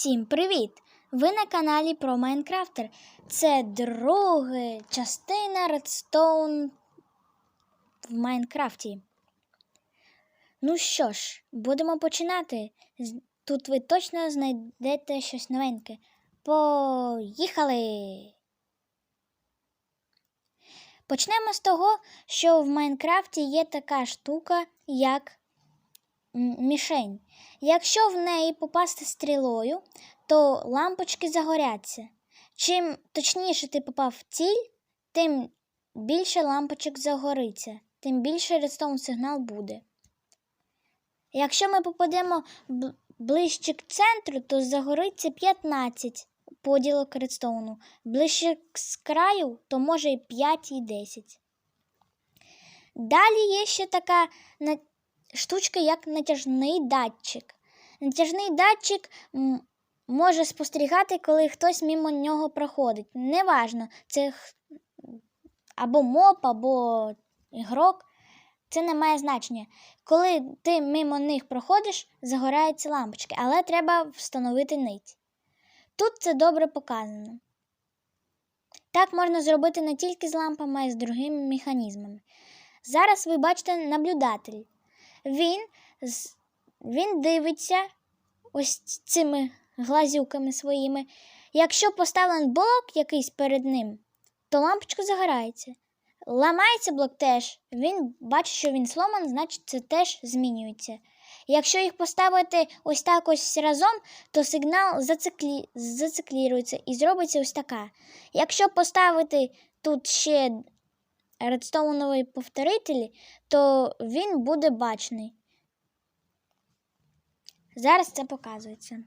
Всім привіт! Ви на каналі про Майнкрафтер. Це друга частина Redstone в Майнкрафті. Ну що ж, будемо починати. Тут ви точно знайдете щось новеньке. Поїхали! Почнемо з того, що в Майнкрафті є така штука, як мішень. Якщо в неї попасти стрілою, то лампочки загоряться. Чим точніше ти попав в ціль, тим більше лампочок загориться, тим більше редстоун сигнал буде. Якщо ми попадемо ближче к центру, то загориться 15 поділок редстоуну. Ближче з краю, то може і 5 і 10. Далі є ще така штучка, як натяжний датчик. Натяжний датчик може спостерігати, коли хтось мимо нього проходить. Неважно, це або моб, або ігрок. Це не має значення. Коли ти мимо них проходиш, загораються лампочки, але треба встановити нить. Тут це добре показано. Так можна зробити не тільки з лампами, а й з другими механізмами. Зараз ви бачите наблюдатель. Він, він дивиться ось цими глазюками своїми. Якщо поставлений блок якийсь перед ним, то лампочка загорається. Ламається блок теж. Він бачить, що він сломаний, значить це теж змінюється. Якщо їх поставити ось так ось разом, то сигнал зациклі... зациклірується і зробиться ось така. Якщо поставити тут ще редстоунові повторителі, то він буде бачний. Зараз це показується.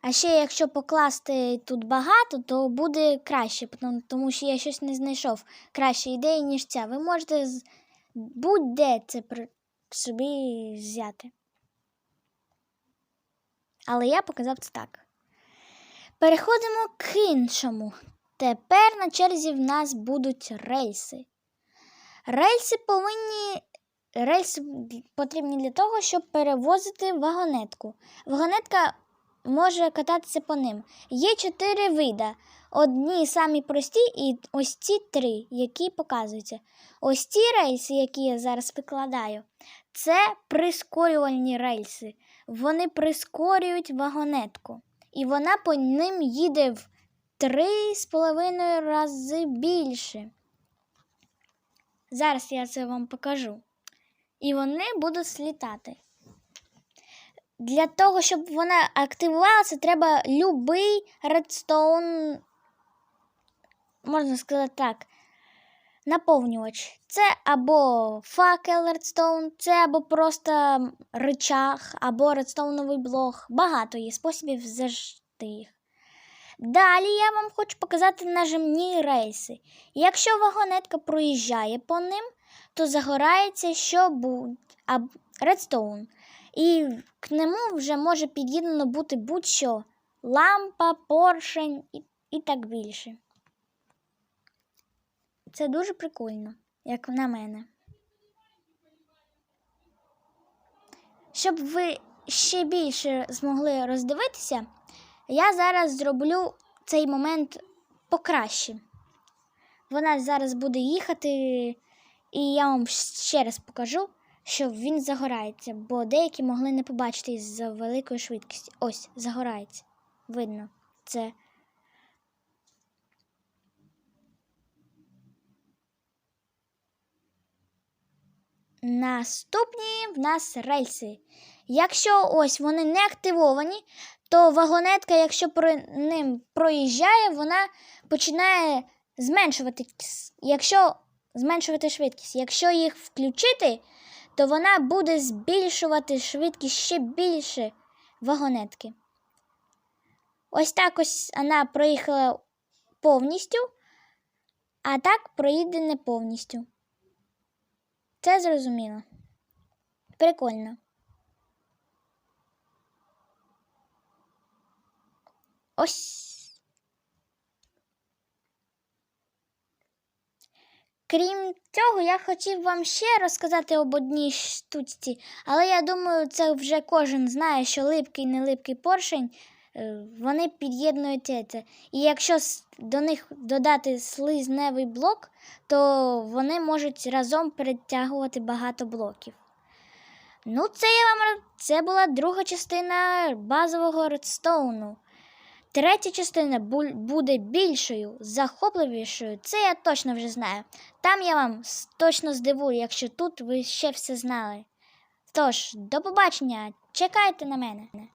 А ще якщо покласти тут багато, то буде краще, тому- що я щось не знайшов кращої ідеї, ніж ця. Ви можете будь-де це собі взяти. Але я показав це так. Переходимо к іншому. Тепер на черзі в нас будуть рельси. Рельси повинні. Рельси потрібні для того, щоб перевозити вагонетку. Вагонетка може кататися по ним. Є чотири вида. Одні самі прості, і ось ці три, які показуються. Ось ці рельси, які я зараз викладаю, це прискорювальні рельси. Вони прискорюють вагонетку. І вона по ним їде в три з половиною рази більше. Зараз я це вам покажу. І вони будуть слітати. Для того, щоб вона активувалася, треба любий редстоун, можна сказати так, наповнювач. Це або факел редстоун, це або просто рычаг, або редстоуновий блок. Багато є способів зажти їх. Далі я вам хочу показати нажимні рейси. Якщо вагонетка проїжджає по ним, то загорається що будь аб- редстоун. І к нему вже може під'єднано бути будь-що лампа, поршень і, і так більше. Це дуже прикольно, як на мене. Щоб ви ще більше змогли роздивитися, я зараз зроблю цей момент покраще. Вона зараз буде їхати, і я вам ще раз покажу, що він загорається, бо деякі могли не побачити із-за великої швидкості. Ось, загорається. Видно, це. Наступні в нас рельси. Якщо ось вони не активовані, то вагонетка, якщо про ним проїжджає, вона починає зменшувати, якщо зменшувати швидкість. Якщо їх включити, то вона буде збільшувати швидкість ще більше вагонетки. Ось так ось вона проїхала повністю, а так проїде не повністю. Це зрозуміло. Прикольно. Ось. Крім цього, я хотів вам ще розказати об одній штучці, але я думаю, це вже кожен знає, що липкий нелипкий поршень вони під'єднують це. І якщо до них додати слизневий блок, то вони можуть разом перетягувати багато блоків. Ну, це я вам це була друга частина базового редстоуну. Третя частина буде більшою, захопливішою, це я точно вже знаю. Там я вам точно здивую, якщо тут ви ще все знали. Тож, до побачення, чекайте на мене.